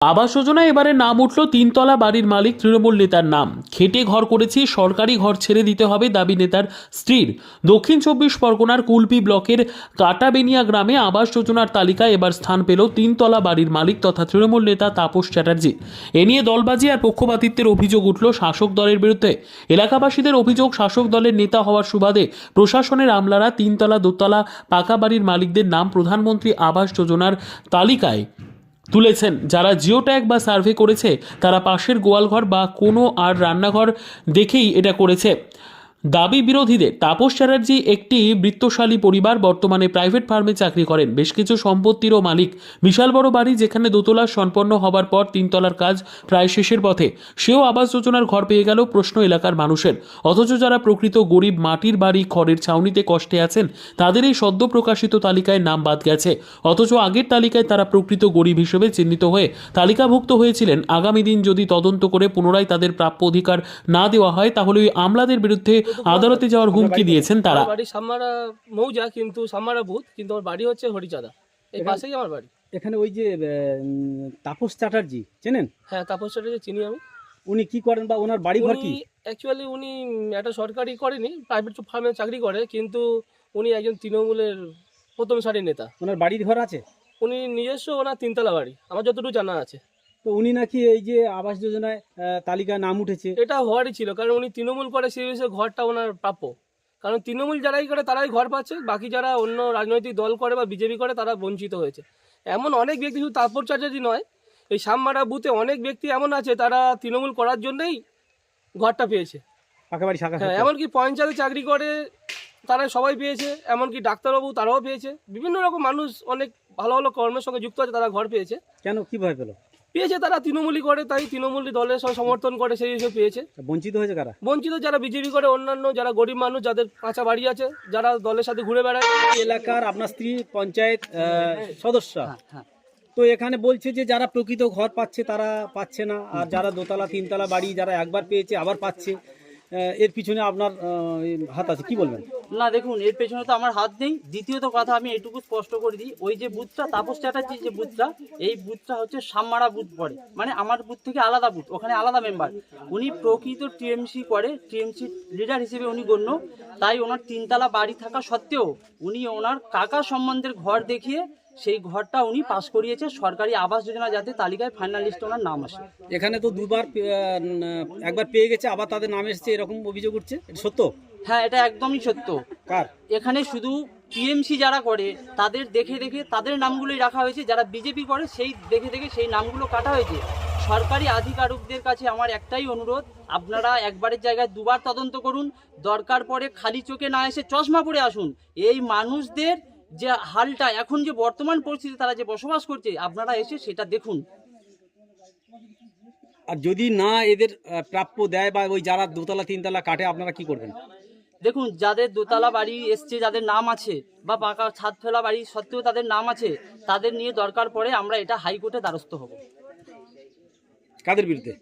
আবাস যোজনায় এবারে নাম উঠল তিনতলা বাড়ির মালিক তৃণমূল নেতার নাম। খেটে ঘর করেছি, সরকারি ঘর ছেড়ে দিতে হবে দাবি নেতার স্ত্রীর। দক্ষিণ চব্বিশ পরগনার কুলপি ব্লকের কাটাবেনিয়া গ্রামে আবাস যোজনার তালিকায় এবার স্থান পেল তিনতলা বাড়ির মালিক তথা তৃণমূল নেতা তাপস চ্যাটার্জি। এ নিয়ে দলবাজি আর পক্ষপাতিত্বের অভিযোগ উঠল শাসক দলের বিরুদ্ধে। এলাকাবাসীদের অভিযোগ, শাসক দলের নেতা হওয়ার সুবাদে প্রশাসনের আমলারা তিনতলা দোতলা পাকা বাড়ির মালিকদের নাম প্রধানমন্ত্রী আবাস যোজনার তালিকায় তুলেছেন। যারা জিও ট্যাগ বা সার্ভে করেছে, তারা পাশের গোয়ালঘর বা কোনো আর রান্নাঘর দেখেই এটা করেছে। দাবি বিরোধীদের। তাপস চ্যাটার্জি একটি বৃত্তশালী পরিবার, বর্তমানে প্রাইভেট ফার্মে চাকরি করেন। বেশ কিছু সম্পত্তিরও মালিক। বিশাল বড় বাড়ি যেখানে দোতলা সম্পন্ন হবার পর তিনতলার কাজ প্রায় শেষের পথে। সেও আবাস যোজনার ঘর পেয়ে গেল প্রশ্ন এলাকার মানুষের। অথচ যারা প্রকৃত গরিব মাটির বাড়ি, খড়ের ছাউনিতে কষ্টে আছেন, তাদের এই সদ্য প্রকাশিত তালিকায় নাম বাদ গেছে। অথচ আগের তালিকায় তারা প্রকৃত গরিব হিসেবে চিহ্নিত হয়ে তালিকাভুক্ত হয়েছিলেন। আগামী দিন যদি তদন্ত করে পুনরায় তাদের প্রাপ্য অধিকার না দেওয়া হয়, তাহলে ওই আমলাদের বিরুদ্ধে আদালতে যাওয়ার হুমকি দিয়েছেন তারা। আমার বাড়ি সামারা মৌজা কিন্তু সামারা বুথ কিন্তু আমার বাড়ি হচ্ছে হরিচাঁদা। এই পাশেই আমার বাড়ি। এখানে ওই যে তাপস চ্যাটার্জি চেনেন? হ্যাঁ তাপস চ্যাটার্জি চিনি আমি। উনি কি করেন বা ওনার বাড়ি ঘর কি? অ্যাকচুয়ালি উনি একটা সরকারি করেনি প্রাইভেট ফার্মে চাকরি করে কিন্তু উনি একজন তৃণমূলের প্রথম সারির নেতা। ওনার বাড়ির ঘর আছে? উনি নিজস্ব ওনার তিনতলা বাড়ি আমার যতটুকু জানা আছে। তো উনি নাকি এই যে আবাস যোজনায় তালিকায় নাম উঠেছে। এটা হওয়ারই ছিল কারণ উনি তৃণমূল করে সেই হিসেবে ঘরটা ওনার প্রাপ্য। কারণ তৃণমূল যারাই করে তারাই ঘর পাচ্ছে বাকি যারা অন্য রাজনৈতিক দল করে বা বিজেপি করে তারা বঞ্চিত হয়েছে। এমন অনেক ব্যক্তি শুধু তারপর চ্যাটার্জি নয় এই সামমারা বুথে অনেক ব্যক্তি এমন আছে তারা তৃণমূল করার জন্যই ঘরটা পেয়েছে। শাখা হ্যাঁ এমনকি পঞ্চায়েতে চাকরি করে তারা সবাই পেয়েছে এমনকি ডাক্তারবাবু তারাও পেয়েছে। বিভিন্ন রকম মানুষ অনেক ভালো ভালো কর্মের সঙ্গে যুক্ত আছে তারা ঘর পেয়েছে। কেন কি ভয় পেল? পেয়েছে তারা তৃণমূলই করে তাই তৃণমূলী দলের সব সমর্থন করে সেই হিসেবে পেয়েছে। বঞ্চিত হয়েছে কারা? বঞ্চিত যারা বিজেপি করে অন্যান্য যারা গরিব মানুষ যাদের কাঁচা বাড়ি আছে যারা দলের সাথে ঘুরে বেড়ায়। এলাকার আপনার স্ত্রী পঞ্চায়েত সদস্য। তো এখানে বলছে যে যারা প্রকৃত ঘর পাচ্ছে তারা পাচ্ছে না। আর যারা দোতলা তিনতলা বাড়ি যারা একবার পেয়েছে আবার পাচ্ছে। এর পিছনে আপনার হাত আছে, কি বলবেন? না, দেখুন, এর পেছনে তো আমার হাত নেই। দ্বিতীয়ত কথা আমি এটুকু স্পষ্ট করে দিই, ওই যে বুথটা, তাপস চ্যাটার্জির যে বুথটা, এই বুথটা হচ্ছে সামমারা বুথ পড়ে মানে আমার বুথ থেকে আলাদা বুথ, ওখানে আলাদা মেম্বার। উনি প্রকৃত টিএমসি করে, টিএমসি লিডার হিসেবে উনি গণ্য। তাই ওনার তিনতলা বাড়ি থাকা সত্ত্বেও উনি ওনার কাকা সম্বন্ধের ঘর দেখিয়ে সেই ঘরটা উনি পাস করিয়েছে। সরকারি আবাস যোজনা যাতে তালিকায় ফাইনালিস্ট ওনার নাম আসে। এখানে তো দুবার একবার পেয়ে গেছে আবার তাদের নাম এসেছে এরকম অভিযোগ উঠছে? সত্য? হ্যাঁ এটা একদমই সত্য। কার? এখানে শুধু টিএমসি যারা করে তাদের দেখে দেখে তাদের নামগুলোই রাখা হয়েছে। যারা বিজেপি করে সেই দেখে দেখে সেই নামগুলো কাটা হয়েছে। সরকারি আধিকারিকদের কাছে আমার একটাই অনুরোধ আপনারা একবারের জায়গায় দুবার তদন্ত করুন। দরকার পড়ে খালি চোখে না এসে চশমা পরে আসুন। এই মানুষদের যে হালটা এখন যে বর্তমান পরিস্থিতি তারা যে বসবাস করছে আপনারা এসে সেটা দেখুন। আর যদি না এদের প্রাপ্য দেয় বা ওই যারা দোতলা তিনতলা কাটে আপনারা কি করবেন? দেখুন যাদের দোতলা বাড়ি এসছে যাদের নাম আছে বা পাকা ছাদ ফেলা বাড়ি সত্ত্বেও তাদের নাম আছে তাদের নিয়ে দরকার পড়ে আমরা এটা হাইকোর্টে দ্বারস্থ হব। কাদের বিরুদ্ধে?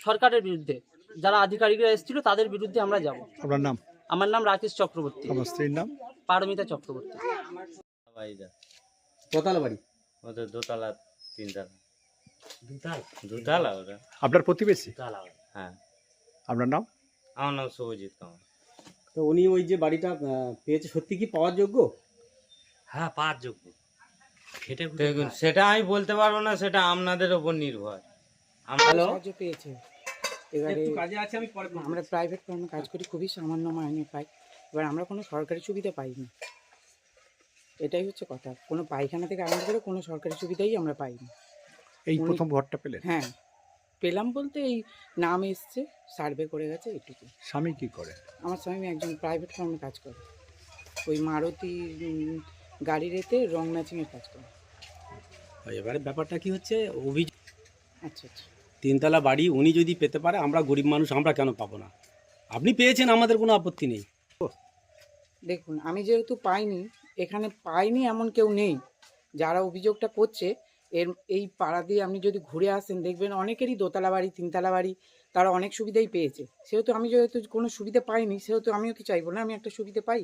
সরকারের বিরুদ্ধে। যারা আধিকারিকরা এসেছিল তাদের বিরুদ্ধে আমরা যাব। আপনার নাম? আমার নাম রাকেশ চক্রবর্তী। আমার স্ত্রীর নাম? পারমিতা চক্রবর্তী। দোতলা বাড়ি? ওদের দোতলা তিনতলা। দুতলা? ওটা আপনার প্রতিবেশী? হ্যাঁ। আপনার নাম? আমার নাম শুভজিৎ কামার। তো উনি ওই যে বাড়িটা আহ, পেয়েছে সত্যি কি পাওয়ার যোগ্য? হ্যাঁ পাওয়ার যোগ্য। খেটে খুটে দেখুন খায়। সেটা আমি বলতে পারব না সেটা আপনাদের ওপর নির্ভর। সাহায্য পেয়েছে। এবারে একটু কাজে আছে আমি পরে আমরা প্রাইভেট ফার্মে কাজ করি খুবই সামান্য মাইনে পাই। এবার আমরা কোনো সরকারি সুবিধা পাইনি। এটাই হচ্ছে কথা। কোনো পায়খানা থেকে আরম্ভ করে কোনো সরকারি সুবিধাই আমরা পাইনি। এই প্রথম ঘরটা পেলেন? হ্যাঁ। পেলাম বলতে এই নাম এসছে সার্ভে করে গেছে এটুকু। স্বামী কি করে? আমার স্বামী একজন প্রাইভেট ফার্মে কাজ করে। ওই মারুতি গাড়ির এতে রং ম্যাচিংয়ের কাজ করে। এবারে ব্যাপারটা কি হচ্ছে? অভিযোগ আচ্ছা আচ্ছা। তিনতলা বাড়ি উনি যদি পেতে পারে আমরা গরিব মানুষ আমরা কেন পাবো না? আপনি পেয়েছেন আমাদের কোনো আপত্তি নেই। দেখুন আমি যেহেতু পাইনি এখানে পাইনি এমন কেউ নেই যারা অভিযোগটা করছে। এর এই পাড়া দিয়ে আপনি যদি ঘুরে আসেন দেখবেন অনেকেরই দোতলা বাড়ি তিনতলা বাড়ি তারা অনেক সুবিধাই পেয়েছে। সেহেতু আমি যেহেতু কোনো সুবিধা পাইনি সেহেতু আমিও কি চাইব না আমি একটা সুবিধা পাই?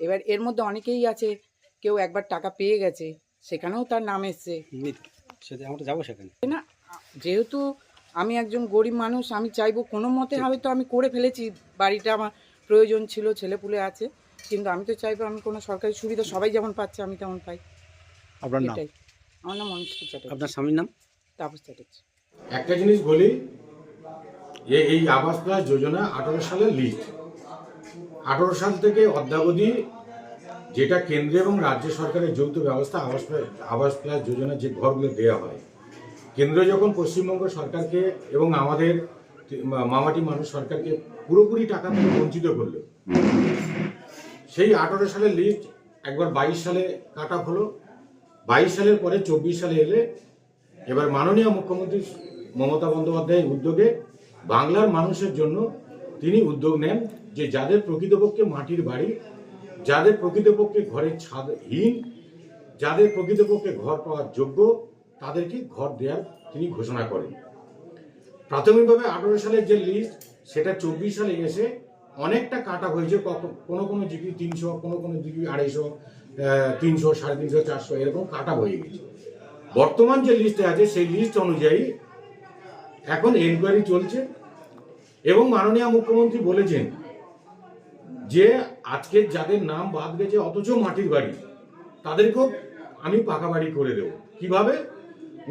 এবার এর মধ্যে অনেকেই আছে কেউ একবার টাকা পেয়ে গেছে সেখানেও তার নাম এসছে। আমরা যাব সেখানে। না যেহেতু আমি একজন গরিব মানুষ আমি চাইব কোনো মতে হয়তো আমি করে ফেলেছি বাড়িটা আমার প্রয়োজন ছিল ছেলেপুলে আছে। কিন্তু আমি তো চাইব আমি কোনো সরকারি সুবিধা সবাই যেমন পাচ্ছে আমি তেমন পাই। আপনার নাম? এটাই। আমার নাম অনুষ্ঠিত চ্যাটার্জি। আপনার স্বামীর নাম? তাপস চ্যাটার্জি। একটা জিনিস বলি যে এই আবাস যোজনা আঠারো সালের লিস্ট। আঠারো সাল থেকে অদ্যাবধি যেটা কেন্দ্র এবং রাজ্য সরকারের যৌথ ব্যবস্থা আবাস প্লাস আবাস প্লাস যোজনা যে ঘরগুলো দেওয়া হয় কেন্দ্র যখন পশ্চিমবঙ্গ সরকারকে এবং আমাদের মামাটি মানুষ সরকারকে পুরোপুরি টাকা থেকে বঞ্চিত করল। সেই আঠারো সালের লিস্ট একবার বাইশ সালে কাট হলো। বাইশ সালের পরে চব্বিশ সালে এলে এবার মাননীয় মুখ্যমন্ত্রী মমতা বন্দ্যোপাধ্যায়ের উদ্যোগে বাংলার মানুষের জন্য তিনি উদ্যোগ নেন যে যাদের প্রকৃতপক্ষে মাটির বাড়ি, যাদের প্রকৃতপক্ষে ঘরের ছাদহীন যাদের প্রকৃতপক্ষে ঘর পাওয়ার যোগ্য, তাদেরকে ঘর দেওয়ার তিনি ঘোষণা করেন। প্রাথমিকভাবে আঠারো সালের যে লিস্ট সেটা চব্বিশ সালে এসে অনেকটা কাটা হয়েছে। কোনো কোনো জিপি তিনশো, কোনো কোনো জিপি আড়াইশো তিনশো, সাড়ে তিনশো, চারশো, এরকম কাটা হয়ে গেছে। বর্তমান যে লিস্টে আছে, সেই লিস্ট অনুযায়ী এখন এনকোয়ারি চলছে এবং মাননীয় মুখ্যমন্ত্রী বলেছেন যে আজকে যাদের নাম বাদ গেছে, অথচ মাটির বাড়ি, তাদেরকেও আমি পাকা বাড়ি করে দেব। কীভাবে?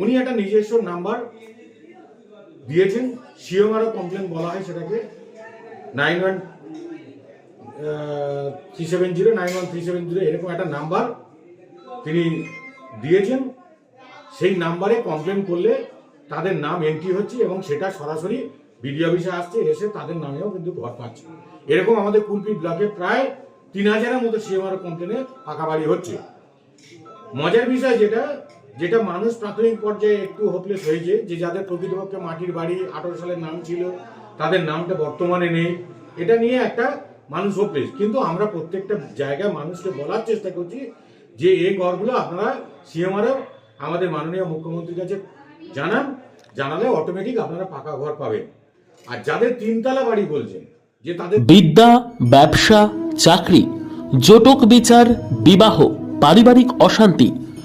উনি একটা নিজস্ব নাম্বার দিয়েছেন সিওমারও কমপ্লেন বলা হয় সেটাকে। Nine one three seven zero nine one three seven zero এরকম একটা নাম্বার তিনি দিয়েছেন। সেই নাম্বারে কমপ্লেন করলে তাদের নাম এন্ট্রি হচ্ছে এবং সেটা সরাসরি বিডিও অফিসে আসছে, এসে তাদের নামেও কিন্তু ঘর পাচ্ছে। এরকম আমাদের কুলপি ব্লকে প্রায় তিন হাজারের মতো সিএমআর কমপ্লেনে পাকা বাড়ি হচ্ছে। মজার বিষয় যেটা যেটা মানুষ প্রাথমিক পর্যায়ে একটু হোপলেস হয়েছে, যে যাদের প্রকৃতপক্ষে মাটির বাড়ি আঠারো সালের নাম ছিল, তাদের নামটা বর্তমানে নেই। এটা নিয়ে একটা মানুষ হোপলেস কিন্তু আমরা প্রত্যেকটা জায়গায় মানুষকে বলার চেষ্টা করছি যে এই ঘরগুলো আপনারা সিএমআরও আমাদের মাননীয় মুখ্যমন্ত্রীর কাছে জানান, জানালে অটোমেটিক আপনারা পাকা ঘর পাবেন। আর যাদের তিনতলা বাড়ি বলছেন, যে তাদের বিদ্যা, ব্যবসা, চাকরি, জটক বিচার, বিবাহ, পারিবারিক অশান্তি